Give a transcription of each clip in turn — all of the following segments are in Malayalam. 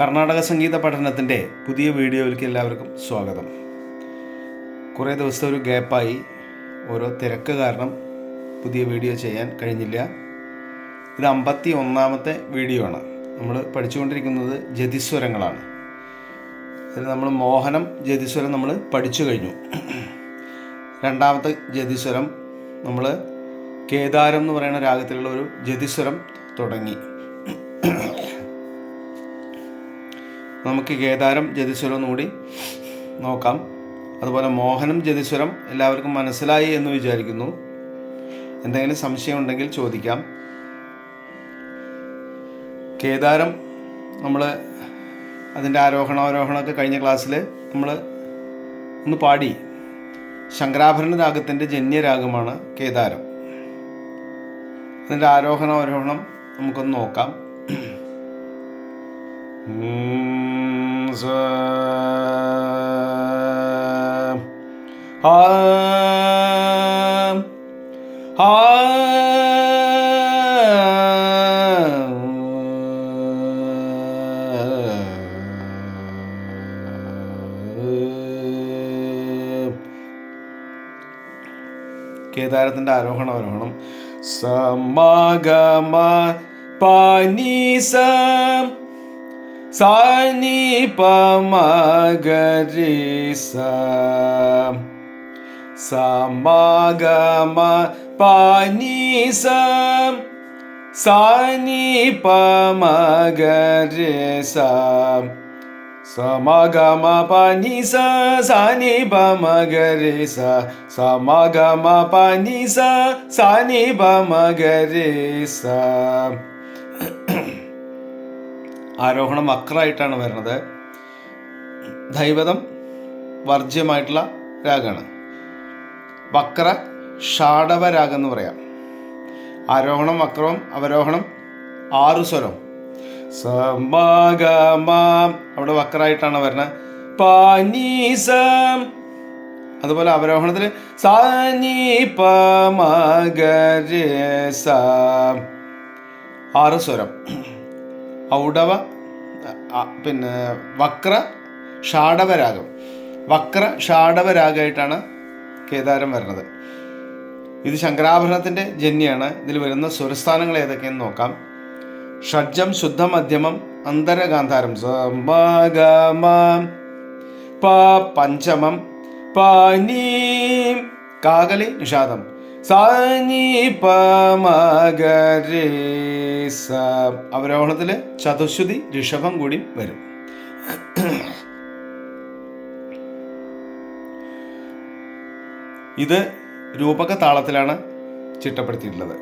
കർണാടക സംഗീത പഠനത്തിന്റെ പുതിയ വീഡിയോയിലേക്ക് എല്ലാവർക്കും സ്വാഗതം. കുറേ ദിവസത്തെ ഒരു ഗ്യാപ്പായി ഓരോ തിരക്ക് കാരണം പുതിയ വീഡിയോ ചെയ്യാൻ കഴിഞ്ഞില്ല. ഇത് അമ്പത്തി ഒന്നാമത്തെ വീഡിയോ ആണ്. നമ്മൾ പഠിച്ചുകൊണ്ടിരിക്കുന്നത് ജതിസ്വരങ്ങളാണ്. അതിൽ നമ്മൾ മോഹനം ജതിസ്വരം നമ്മൾ പഠിച്ചു കഴിഞ്ഞു. രണ്ടാമത്തെ ജതിസ്വരം നമ്മൾ കേദാരം എന്ന് പറയുന്ന രാഗത്തിലുള്ള ഒരു ജതിസ്വരം തുടങ്ങി. നമുക്ക് കേദാരം ജതിസ്വരം കൂടി നോക്കാം. അതുപോലെ മോഹനം ജതിസ്വരം എല്ലാവർക്കും മനസ്സിലായി എന്ന് വിചാരിക്കുന്നു. എന്തെങ്കിലും സംശയം ഉണ്ടെങ്കിൽ ചോദിക്കാം. കേദാരം നമ്മൾ അതിന്റെ ആരോഹണം അവരോഹണമൊക്കെ കഴിഞ്ഞ ക്ലാസ്സിൽ നമ്മൾ ഒന്ന് പാടി. ശങ്കരാഭരണ രാഗത്തിന്റെ ജന്യരാഗമാണ് കേദാരം അതിന്റെ ആരോഹണം അവരോഹണം നമുക്കൊന്ന് നോക്കാം. കേദാരത്തിന്റെ ആരോഹണ അവരോഹണം സമാഗമ പനീസ സാനി പമഗരി സമഗമ പാനി സാനി പമഗരി സമഗമ പനിസ സാനി പമഗരി സമഗമ പനിസ സാനി പമഗരി ആരോഹണം വക്രമായിട്ടാണ് വരുന്നത്. ദൈവതം വർജ്യമായിട്ടുള്ള രാഗമാണ് വക്ര ഷാഡവ രാഗം എന്ന് പറയാം. ആരോഹണം വക്രവും അവരോഹണം ആറ് സ്വരം സമാഗമാം. അവിടെ വക്രായിട്ടാണ് വരുന്നത്. പാനീസം. അതുപോലെ അവരോഹണത്തിൽ സാനി പമഗരേസ ആറ് സ്വരം. ഔഡവ അ, പിന്നെ വക്ര ഷാഡവരാഗം വക്ര ഷാഡവരാഗമായിട്ടാണ് കേദാരം വരുന്നത്. ഇത് ശങ്കരാഭരണത്തിന്റെ ജന്യാണ്. ഇതിൽ വരുന്ന സ്വരസ്ഥാനങ്ങൾ ഏതൊക്കെയെന്ന് നോക്കാം. ഷഡ്ജം ശുദ്ധ മധ്യമം അന്തരഗാന്ധാരം പ പഞ്ചമം പനീം കാകലി നിഷാദം. അവരോഹണത്തിൽ ചതുശ്രുതി ഋഷഭം കൂടി വരും. ഇത് രൂപക താളത്തിലാണ് ചിട്ടപ്പെടുത്തിയിട്ടുള്ളത്.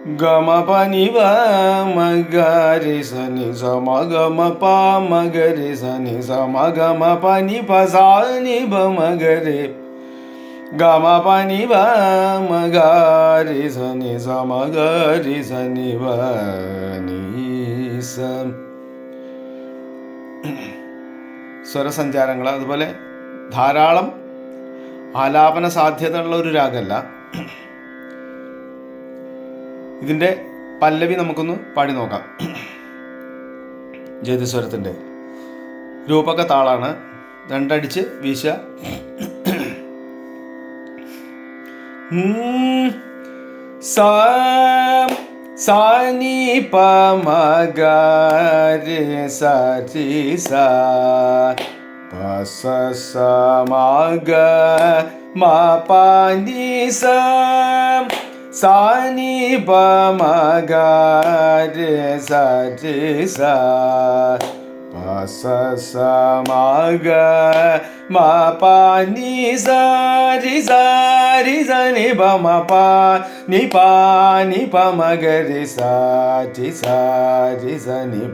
ഗമ പനി മഗരി സനി സമ ഗമ മഗരി സനി സമ ഗമ പനി പസാനി ബമഗരി ഗമ പനി മഗരി സനി സമ ഗരി സനി സം സ്വരസഞ്ചാരങ്ങൾ അതുപോലെ ധാരാളം ആലാപന സാധ്യതയുള്ള ഒരു രാഗമല്ല. ഇതിന്റെ പല്ലവി നമുക്കൊന്ന് പാടി നോക്കാം. ജ്യോതിസ്വരത്തിന്റെ രൂപക താളാണ്. രണ്ടടിച്ച് വീശ. പമഗരി സരി സ പസ സമഗ മ സം. സാനി പമഗരി സരി സ പസ സമഗ മ പാനി സരി സരി സനി പമ പ നി പ നി പമഗരി സരി സരി സനി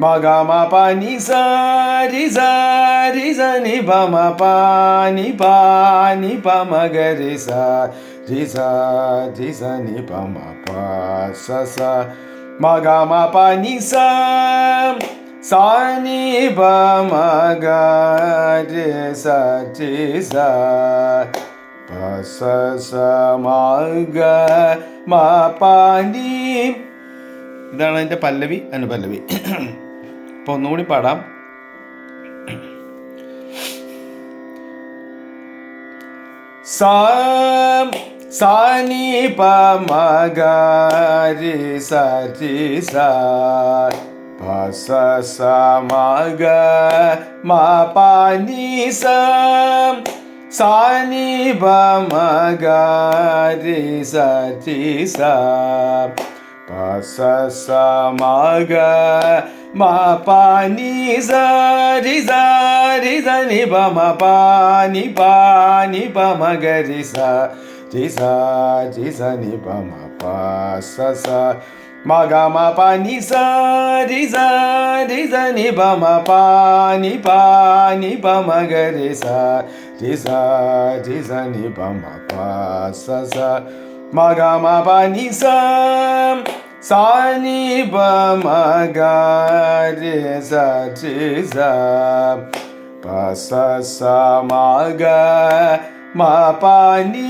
പമ പ സ സ മഗമ പനി സരി സരി സനി പമ പാനി പാനി പമഗരി സരി സരി സനി പമ പ സ സ മഗമ പനി സ സാനി പമഗരി സരി സ പ സ സ മ ഗ മ പ നീ ഇതാണ് അതിന്റെ പല്ലവി അനുപല്ലവി. അപ്പോൾ ഒന്നുകൂടി പാടാം. സാ സാ നീ പ മ ഗ സ പസ സ മ ഗ മ പ നീ സ സാ നീ പ മ ഗ രി സ സ പ സ സ മ ഗ മ പ നീ സ രി സ രി സ നി പ മ പ നി പ നി പ മ ഗ രി സ രി സ രി സ നി പ മ പ സ സ മ ഗ മ പ നി സ രി സ രി സ നി പ മ പ നി പ നി പ മ ഗ രി സ രി സ രി സ നി പ മ പ മ ഗ മ പ നീ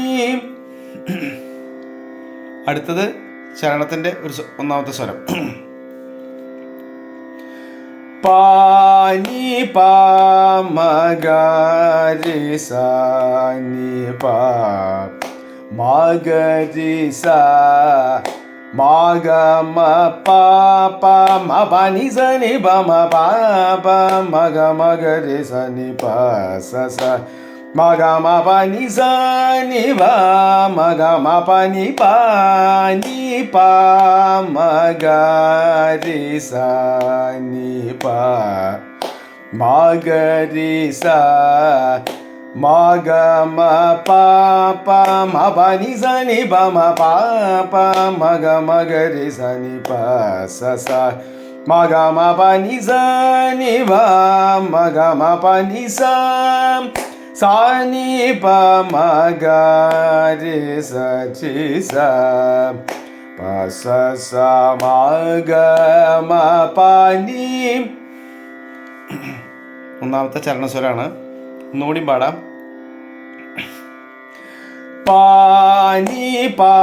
അടുത്തത് ചരണത്തിന്റെ ഒരു ഒന്നാമത്തെ സ്വരം. പാനി പാമഗ രി സാനി പാ മഗരി സാ മഗ മ പ പ മ പ നി സ നി പ മ പ പ മഗ മഗരി സ നി പ സ സ മഗ മ പ നി സ നി പ പാപ മഗ മഗരി സ മഗ മ പ സ നി പ പ പ മഗ മഗ രി സ നി പ സ സ മഗ മ പ നി സ ഒന്നാമത്തെ ചരണസ്വരാണ് ഒന്നുകൂടി പാടാം. പാനി പാ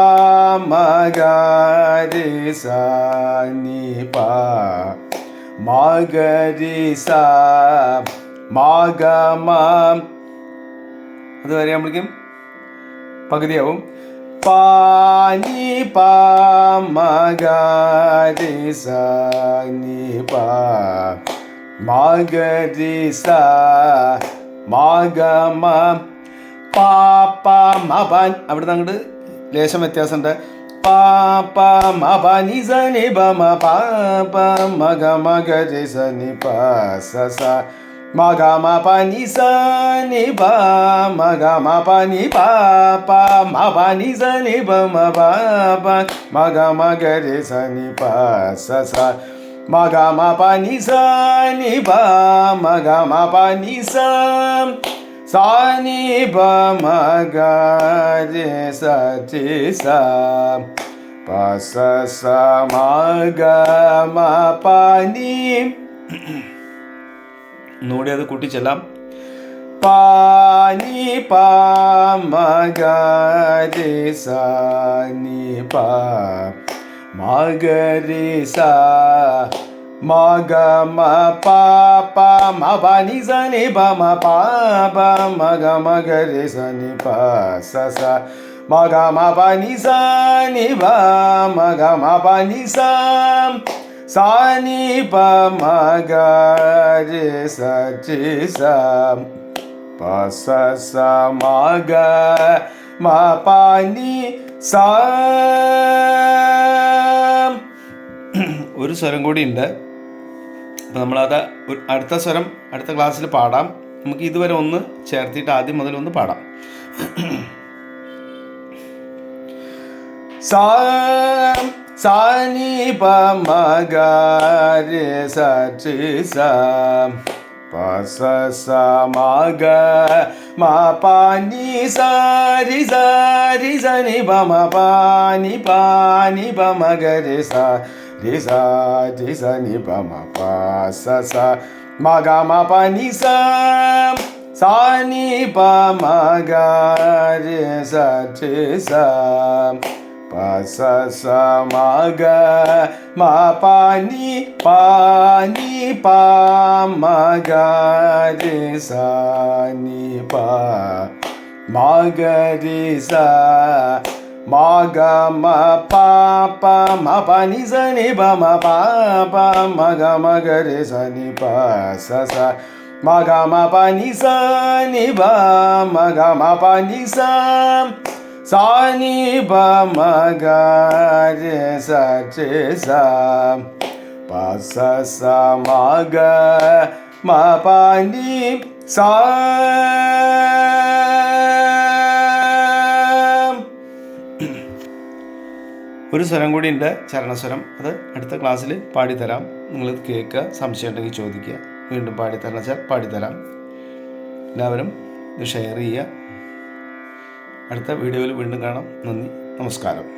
മഗരി സാനി പാ മഗരി സാ മഗ അതുവരെ നമ്മൾക്കും പകുതിയാവും. പാനി പാ മഗരി സാനി പാ മഗരി സാ മ പാപ്പ മപൻ അവിടുന്ന് അങ്ങോട്ട് ലേശം വ്യത്യാസമുണ്ട്. പാപ്പ മപ നി സ നി ബ മ സ നി പ സ സ മ പ മഗ മ പ പ പ മ പ സ നി ബ മ പ പ സ നി പ മ പ ബ മ പ സ സാനി പ മഗ രി സ സ പ സ സ മഗ മ പ നി ഒന്നുകൂടി അത് കൂട്ടിച്ചെല്ലാം. പാനി പാ മഗ രി സ നി പ മഗ സ മഗ മ പ പ മ പ നി സ നി പ മ പ പ മഗ മഗ രി സ നി പ സ സ മഗ മ പ നി സ നി പ മഗ മ പ നി സ സ നി പ മഗ രി സ ടി സ പ സ സ മഗ മ പ നി സ ഒരു സ്വരം കൂടി ഉണ്ട് അപ്പോൾ നമ്മളത് അടുത്ത സ്വരം അടുത്ത ക്ലാസ്സിൽ പാടാം. നമുക്ക് ഇതുവരെ ഒന്ന് ചേർത്തിട്ട് ആദ്യം മുതൽ ഒന്ന് പാടാം. സാ സാനി പ മഗ സ. പസ സ സ മ പാനി മ പ നി സ രി സ രി സ നി പ സ. re sa ni bama pa sa sa. Ma ga ma ni sa sa ni pa ma ga. Re sa re sa pa sa sa ma ga. Ni pa ni pa ma ga. Re ni pa ma പ മ പ പ മഗ മഗ രെ സ നി പ സ സ മഗ മ പ നി സ നി പ മഗ മ പ നി സ സ നി ഒരു സ്വരം കൂടി ഉണ്ട് ചരണസ്വരം. അത് അടുത്ത ക്ലാസ്സിൽ പാടിത്തരാം. നിങ്ങൾ കേൾക്കുക സംശയം ഉണ്ടെങ്കിൽ ചോദിക്കുക. വീണ്ടും പാടിത്തരണം വെച്ചാൽ പാടിത്തരാം. എല്ലാവരും ഇത് ഷെയർ ചെയ്യുക. അടുത്ത വീഡിയോയിൽ വീണ്ടും കാണാം. നന്ദി. നമസ്കാരം.